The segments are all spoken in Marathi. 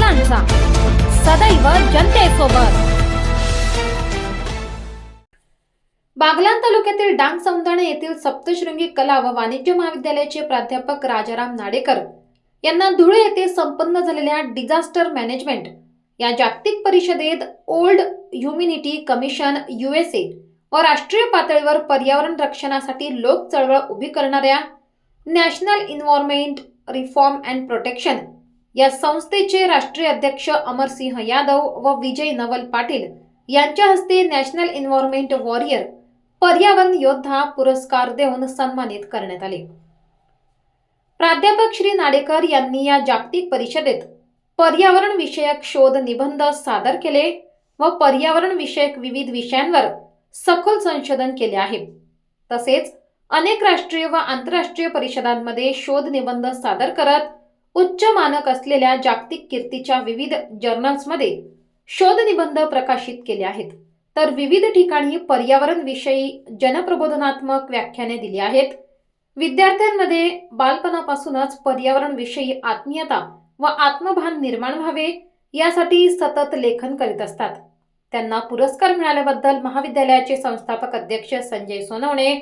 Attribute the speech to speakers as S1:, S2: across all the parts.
S1: बागलांचा सदैव जनतेसोबत. बागलान तालुक्यातील डांग सौंदणे येथील सप्तशृंगी कला व वाणिज्य महाविद्यालयाचे प्राध्यापक राजाराम नाडेकर यांना धुळे येथे संपन्न झालेल्या डिझास्टर मॅनेजमेंट या जागतिक परिषदेत ओल्ड ह्युमिनिटी कमिशन युएसए व राष्ट्रीय पातळीवर पर्यावरण रक्षणासाठी लोक चळवळ उभी करणाऱ्या national environment reform and protection या संस्थेचे राष्ट्रीय अध्यक्ष अमरसिंह यादव व विजय नवल पाटील यांच्या हस्ते नॅशनल एन्व्हायरमेंट वॉरियर पर्यावरण योद्धा पुरस्कार देऊन सन्मानित करण्यात आले. प्राध्यापक श्री नाडेकर यांनी या जागतिक परिषदेत पर्यावरण विषयक शोध निबंध सादर केले व पर्यावरण विषयक विविध विषयांवर सखोल संशोधन केले आहे. तसेच अनेक राष्ट्रीय व आंतरराष्ट्रीय परिषदांमध्ये शोध निबंध सादर करत उच्च मानक असलेल्या जागतिक कीर्तीच्या विविध जर्नल्समध्ये शोध निबंध प्रकाशित केले आहेत. तर विविध ठिकाणी पर्यावरण विषयी जनप्रबोधनात्मक व्याख्याने दिली आहेत. विद्यार्थ्यांमध्ये बालपणापासूनच पर्यावरण विषयी आत्मीयता व आत्मभान निर्माण व्हावे यासाठी सतत लेखन करीत असतात. त्यांना पुरस्कार मिळाल्याबद्दल महाविद्यालयाचे संस्थापक अध्यक्ष संजय सोनवणे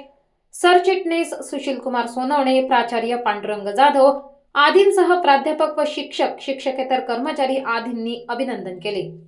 S1: सरचिटणीस सुशील कुमार सोनवणे प्राचार्य पांडुरंग जाधव आदींसह प्राध्यापक व शिक्षक शिक्षकेतर कर्मचारी आदींनी अभिनंदन केले.